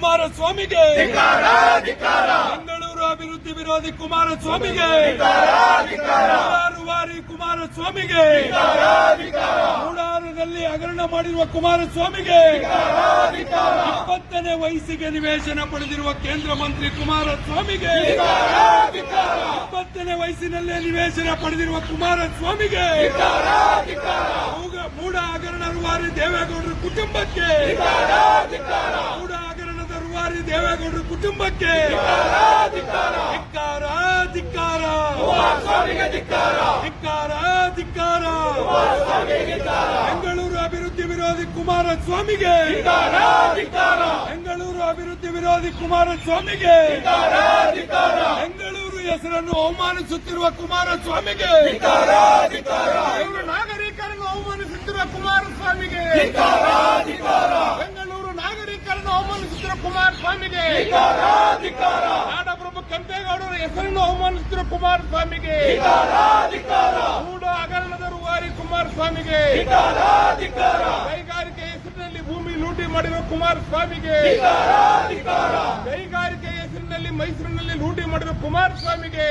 ಕುಮಾರಸ್ವಾಮಿಗೆ. ಬೆಂಗಳೂರು ಅಭಿವೃದ್ಧಿ ವಿರೋಧಿ ಕುಮಾರಸ್ವಾಮಿಗೆ. ನೂರಾರು ಬಾರಿ ಕುಮಾರಸ್ವಾಮಿಗೆ. ಮೂಡಾರದಲ್ಲಿ ಹಗರಣ ಮಾಡಿರುವ ಕುಮಾರಸ್ವಾಮಿಗೆ. ಇಪ್ಪತ್ತನೇ ವಯಸ್ಸಿಗೆ ನಿವೇಶನ ಪಡೆದಿರುವ ಕೇಂದ್ರ ಮಂತ್ರಿ ಕುಮಾರಸ್ವಾಮಿಗೆ. ಇಪ್ಪತ್ತನೇ ವಯಸ್ಸಿನಲ್ಲೇ ನಿವೇಶನ ಪಡೆದಿರುವ ಕುಮಾರಸ್ವಾಮಿಗೆ. ಮೂಗ- ಮೂಡ ಹಗರಣ ರೂವಾರಿ ದೇವೇಗೌಡರ ಕುಟುಂಬಕ್ಕೆ ಮೂಡ ಹಗರಣದ ರೂವಾರಿ ದೇವೇಗೌಡರ ಕುಟುಂಬಕ್ಕೆ. ಧಿಕ್ಕಾರ. ಧಿಕ್ಕಾರ ಧಿಕ್ಕಾರ ಧಿಕ್ಕಾರ. ಬೆಂಗಳೂರು ಅಭಿವೃದ್ಧಿ ವಿರೋಧಿ ಕುಮಾರಸ್ವಾಮಿಗೆ. ಬೆಂಗಳೂರು ಅಭಿವೃದ್ಧಿ ವಿರೋಧಿ ಕುಮಾರಸ್ವಾಮಿಗೆ. ಬೆಂಗಳೂರು ಹೆಸರನ್ನು ಅವಮಾನಿಸುತ್ತಿರುವ ಕುಮಾರಸ್ವಾಮಿಗೆ. ನಾಗರಿಕರನ್ನು ಅವಮಾನಿಸುತ್ತಿರುವ ಕುಮಾರಸ್ವಾಮಿಗೆ. ಅವಮಾನಿಸುತ್ತಿರುವ ಕುಮಾರಸ್ವಾಮಿಗೆ ನಾಡಪ್ರಭು ಕೆಂಪೇಗೌಡರ ಹೆಸರನ್ನು ಅವಮಾನಿಸುತ್ತಿರುವ ಕುಮಾರಸ್ವಾಮಿಗೆ ಮೂಡ ಹಗರಣದ ರೂವಾರಿ ಕುಮಾರಸ್ವಾಮಿಗೆ ಕೈಗಾರಿಕೆ ಹೆಸರಿನಲ್ಲಿ ಭೂಮಿ ಲೂಟಿ ಮಾಡಿರುವ ಕುಮಾರಸ್ವಾಮಿಗೆ ಕೈಗಾರಿಕೆ ಹೆಸರಿನಲ್ಲಿ ಮೈಸೂರಿನಲ್ಲಿ ಲೂಟಿ ಮಾಡಿರುವ ಕುಮಾರಸ್ವಾಮಿಗೆ